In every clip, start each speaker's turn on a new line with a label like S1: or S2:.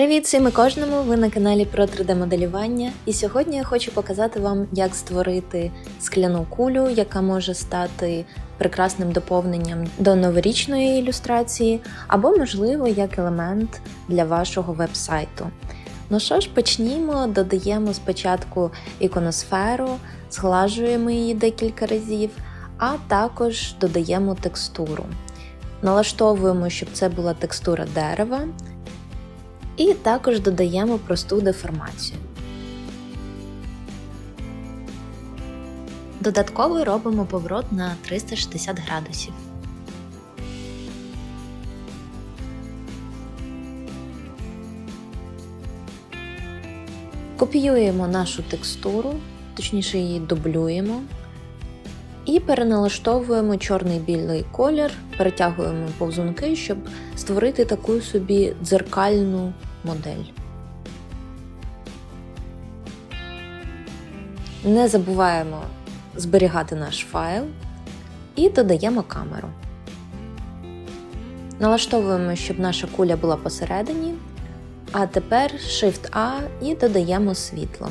S1: Привіт всім і кожному! Ви на каналі про 3D-моделювання. І сьогодні я хочу показати вам, як створити скляну кулю, яка може стати прекрасним доповненням до новорічної ілюстрації, або, можливо, як елемент для вашого веб-сайту. Ну що ж, почнімо, додаємо спочатку іконосферу, зглажуємо її декілька разів, а також додаємо текстуру. Налаштовуємо, щоб це була текстура дерева. І також додаємо просту деформацію. Додатково робимо поворот на 360 градусів. Копіюємо нашу текстуру, точніше її дублюємо. І переналаштовуємо чорний білий колір, перетягуємо повзунки, щоб створити таку собі дзеркальну модель. Не забуваємо зберігати наш файл і додаємо камеру. Налаштовуємо, щоб наша куля була посередині. А тепер Shift-A і додаємо світло.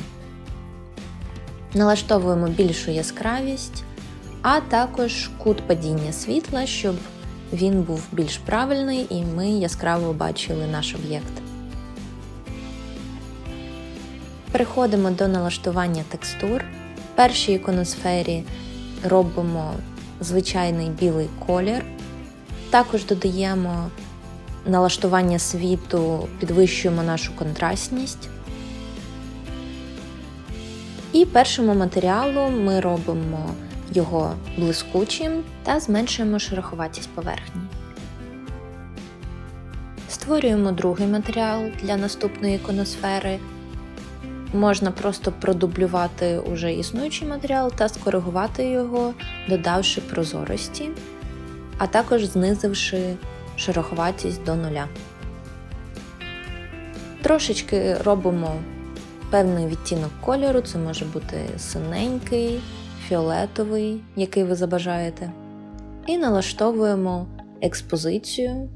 S1: Налаштовуємо більшу яскравість а також кут падіння світла, щоб він був більш правильний і ми яскраво бачили наш об'єкт. Переходимо до налаштування текстур. В першій іконосфері робимо звичайний білий колір, також додаємо налаштування світу, підвищуємо нашу контрастність. І першому матеріалу ми робимо його блискучим та зменшуємо шероховатість поверхні. Створюємо другий матеріал для наступної іконосфери. Можна просто продублювати уже існуючий матеріал та скоригувати його, додавши прозорості, а також знизивши шероховатість до нуля. Трошечки робимо певний відтінок кольору, це може бути синенький, фіолетовий, який ви забажаєте, і налаштовуємо експозицію,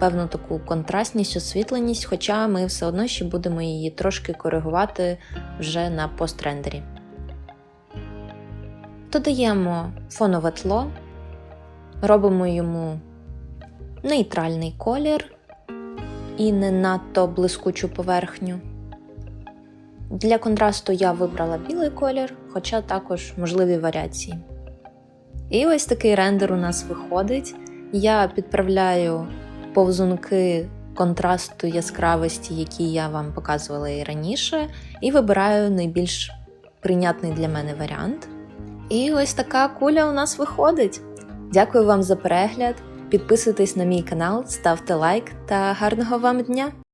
S1: певну таку контрастність, освітленість, хоча ми все одно ще будемо її трошки коригувати вже на пострендері. Додаємо фонове тло, робимо йому нейтральний колір і не надто блискучу поверхню. Для контрасту я вибрала білий колір, хоча також можливі варіації. І ось такий рендер у нас виходить. Я підправляю повзунки контрасту яскравості, які я вам показувала і раніше, і вибираю найбільш прийнятний для мене варіант. І ось така куля у нас виходить. Дякую вам за перегляд. Підписуйтесь на мій канал, ставте лайк та гарного вам дня!